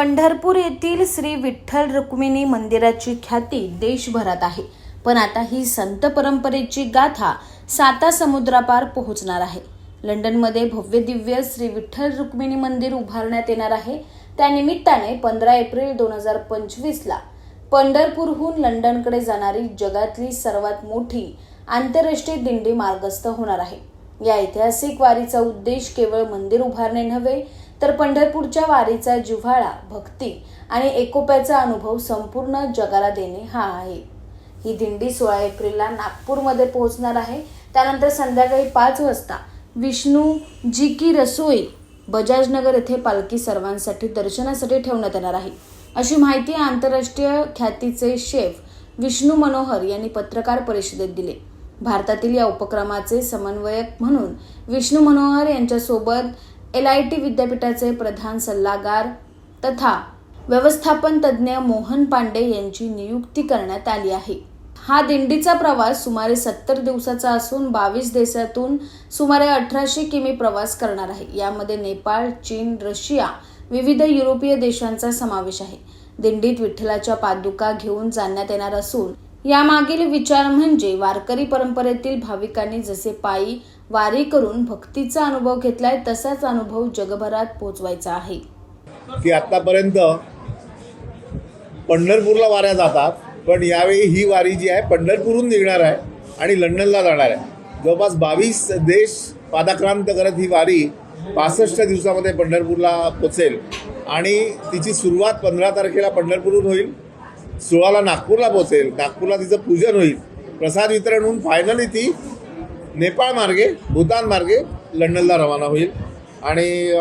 पंढरपूर येथील श्री विठ्ठल रुक्मिणी मंदिराची ख्याती देशभरात आहे. पण आता ही संत परंपरेची गाथा साता समुद्रापार पोहोचणार आहे. लंडनमध्ये भव्य दिव्य श्री विठ्ठल रुक्मिणी मंदिर उभारण्यात येणार आहे. त्यानिमित्ताने पंधरा एप्रिल दोन हजार पंचवीसला पंढरपूरहून लंडनकडे जाणारी जगातली सर्वात मोठी आंतरराष्ट्रीय दिंडी मार्गस्थ होणार आहे. या ऐतिहासिक वारीचा उद्देश केवळ मंदिर उभारणे नव्हे तर पंढरपूरच्या वारीचा जिव्हाळा भक्ती आणि एकोप्याचा अनुभव संपूर्ण जगाला देणे हा आहे. ही दिंडी सोळा एप्रिलला नागपूरमध्ये पोहोचणार आहे. त्यानंतर संध्याकाळी पाच वाजता विष्णू जी की रसोई बजाजनगर येथे पालखी सर्वांसाठी दर्शनासाठी ठेवण्यात येणार आहे. अशी माहिती आंतरराष्ट्रीय ख्यातीचे शेफ विष्णू मनोहर यांनी पत्रकार परिषदेत दिली. भारतातील या उपक्रमाचे समन्वयक म्हणून विष्णू मनोहर यांच्यासोबत एल आय टी विद्यापीठाचे प्रधान सल्लागार तथा व्यवस्थापन तज्ज्ञ मोहन पांडे यांची नियुक्ती करण्यात आली आहे. हा दिंडीचा प्रवास सुमारे सत्तर दिवसाचा असून बावीस देशातून सुमारे अठराशे किमी प्रवास करणार आहे. यामध्ये नेपाळ चीन रशिया विविध युरोपीय देशांचा समावेश आहे. दिंडीत विठ्ठलाच्या पादुका घेऊन जाण्यात येणार असून यामागील विचार म्हणजे वारकरी परंपरेतील भाविकांनी जसे पायी वारी करून भक्तीचा अनुभव घेतलाय तसाच अनुभव जगभरात पोहोचवायचा आहे. की आत्तापर्यंत पंढरपूरला वाऱ्या जातात पण यावेळी ही वारी जी आहे पंढरपूरहून निघणार आहे आणि लंडनला जाणार आहे. जवळपास बावीस देश पादाक्रांत करत ही वारी पासष्ट दिवसामध्ये पंढरपूरला पोचेल. आणि तिची सुरुवात पंधरा तारखेला पंढरपूरहून होईल. सोळाला नागपूरला पोचेल नागपूरला तिचं पूजन होईल. प्रसाद वितरण होऊन फायनली ती नेपाळ मार्गे भूतान मार्गे लंडनला रवाना होईल. आणि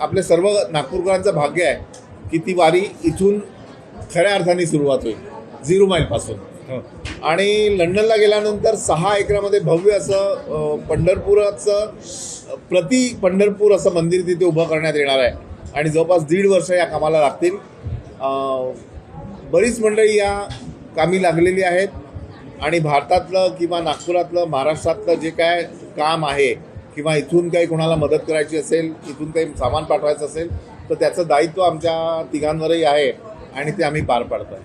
आपले सर्व नागपूरकरांचं भाग्य आहे की ती वारी इथून खऱ्या अर्थाने सुरुवात होईल. झिरो माईलपासून आणि लंडनला गेल्यानंतर सहा एकरामध्ये भव्य असं पंढरपुराचं प्रति पंढरपूर असं मंदिर तिथे उभं करण्यात येणार आहे. आणि जवळपास दीड वर्ष या कामाला लागतील. बरीच मंडळी या कामी लागलेली आहेत आणि भारतातलं किंवा नागपुरातलं महाराष्ट्रातलं जे काय काम आहे किंवा इथून काही कोणाला मदत करायची असेल इथून काही सामान पाठवायचं असेल तर त्याचं दायित्व आमच्या तिघांवरही आहे आणि ते आम्ही पार पाडतो आहे